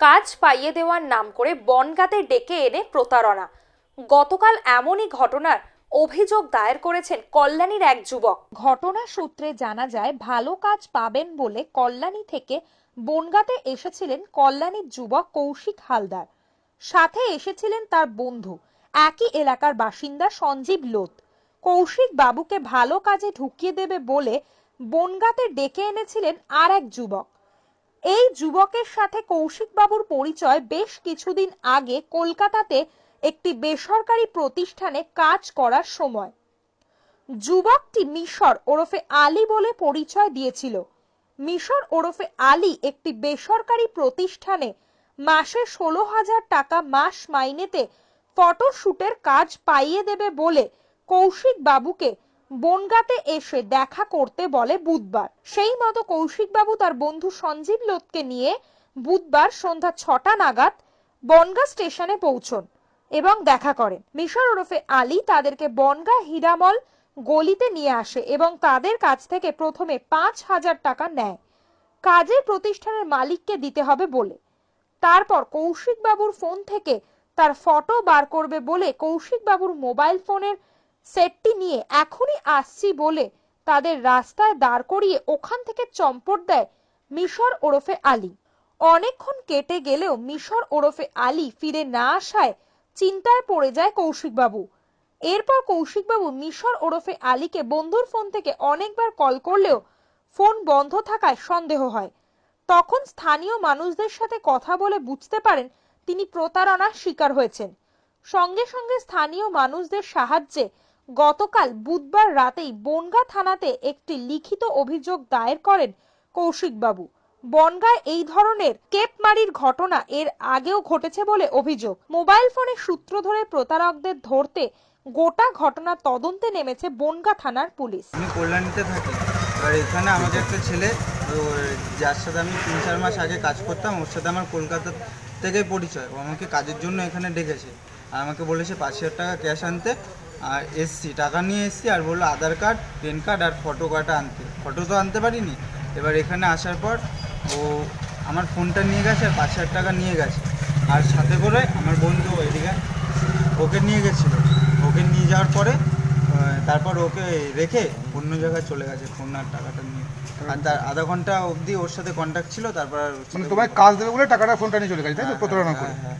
কাজ পাইয়ে দেওয়ার নাম করে বনগাতে ডেকে এনে প্রতারণা। গতকাল এমনই ঘটনার অভিযোগ দায়ের করেছেন কল্যাণীর এক যুবক। ঘটনা সূত্রে জানা যায়, ভালো কাজ পাবেন বলে কল্যাণী থেকে বনগাতে এসেছিলেন কল্যাণীর যুবক কৌশিক হালদার। সাথে এসেছিলেন তার বন্ধু, একই এলাকার বাসিন্দা সঞ্জীব লোত। কৌশিক বাবুকে ভালো কাজে ঢুকিয়ে দেবে বলে বনগাতে ডেকে এনেছিলেন আর এক যুবক। এই যুবকের সাথে কৌশিক বাবুর পরিচয় বেশ কিছুদিন আগে কলকাতাতে একটি বেসরকারি প্রতিষ্ঠানে কাজ করার সময়। যুবকটি মিশর ওরফে আলী বলে পরিচয় দিয়েছিল। মিশর ওরফে আলী একটি বেসরকারি প্রতিষ্ঠানে মাসে ষোলো হাজার টাকা মাস মাইনেতে ফটোশুটের কাজ পাইয়ে দেবে বলে কৌশিক বাবুকে বনগাতে এসে দেখা করতে বলে বুধবার। সেই মতো কৌশিক বাবু তার বন্ধু সঞ্জীব লোতকে নিয়ে বুধবার সন্ধ্যা ছটা নাগাদ বনগা স্টেশনে পৌঁছন এবং দেখা করেন। মিশর ওরফে আলী তাদেরকে বনগা হীরামল গলিতে নিয়ে আসে এবং তাদের কাছ থেকে প্রথমে পাঁচ হাজার টাকা নেয়। কাজের প্রতিষ্ঠানের মালিককে দিতে হবে বলে। তারপর কৌশিক বাবুর ফোন থেকে তার ফটো বার করবে বলে কৌশিক বাবুর মোবাইল ফোনের সেটটি নিয়ে এখনই আসছি বলে তাদের রাস্তায় দাঁড় করিয়ে ওখান থেকে চম্পট দেয় মিশর ওরফে আলী। অনেকক্ষণ কেটে গেলেও মিশর ওরফে আলী ফিরে না আসায় চিন্তায় পড়ে যায় কৌশিকবাবু। এরপর কৌশিকবাবু মিশর ওরফে আলীকে বন্ধুর ফোন থেকে অনেকবার কল করলেও ফোন বন্ধ থাকায় সন্দেহ হয়। তখন স্থানীয় মানুষদের সাথে কথা বলে বুঝতে পারেন তিনি প্রতারণার শিকার হয়েছেন। সঙ্গে সঙ্গে স্থানীয় মানুষদের সাহায্যে গতকাল বুধবার রাতেই বনগা থানাতে একটি লিখিত অভিযোগ দায়ের করেন কৌশিকবাবু। বনগায় এই ধরনের কেপমারির ঘটনা এর আগেও ঘটেছে বলে অভিযোগ। মোবাইল ফোনে সূত্র ধরে প্রতারকদের ধরতে গোটা ঘটনা তদন্তে নেমেছে বনগা থানার পুলিশ। আমি কল্যাণীতে থাকি। আর এখানে আমাকে একটা ছেলে যার সাথে আমি তিন চার মাস আগে কাজ করতাম, ওর সাথে আমার কলকাতা থেকে পরিচয়। ও আমাকে কাজের জন্য এখানে ডেকেছে। আর আমাকে বলেছে পাঁচ হাজার টাকা ক্যাশ আনতে। আর এসছি টাকা নিয়ে এসছি আর বলল আধার কার্ড প্যান কার্ড আর ফটো কার্ডটা আনতে। ফটো তো আনতে পারিনি। এবার এখানে আসার পর ও আমার ফোনটা নিয়ে গেছে আর পাঁচ হাজার টাকা নিয়ে গেছে। আর সাথে করে আমার বন্ধু এদিকে ওকে নিয়ে গেছিল। ওকে নিয়ে যাওয়ার পরে তারপর ওকে রেখে অন্য জায়গায় চলে গেছে ফোন আর টাকাটা নিয়ে। আর তার আধা ঘণ্টা অবধি ওর সাথে কন্ট্যাক্ট ছিল তারপর মানে তোমায় কাজ দেবে বলে টাকাটা ফোনটা নিয়ে চলে গেছে তাই তো? হ্যাঁ, প্রতারণা হ্যাঁ, করে। হ্যাঁ,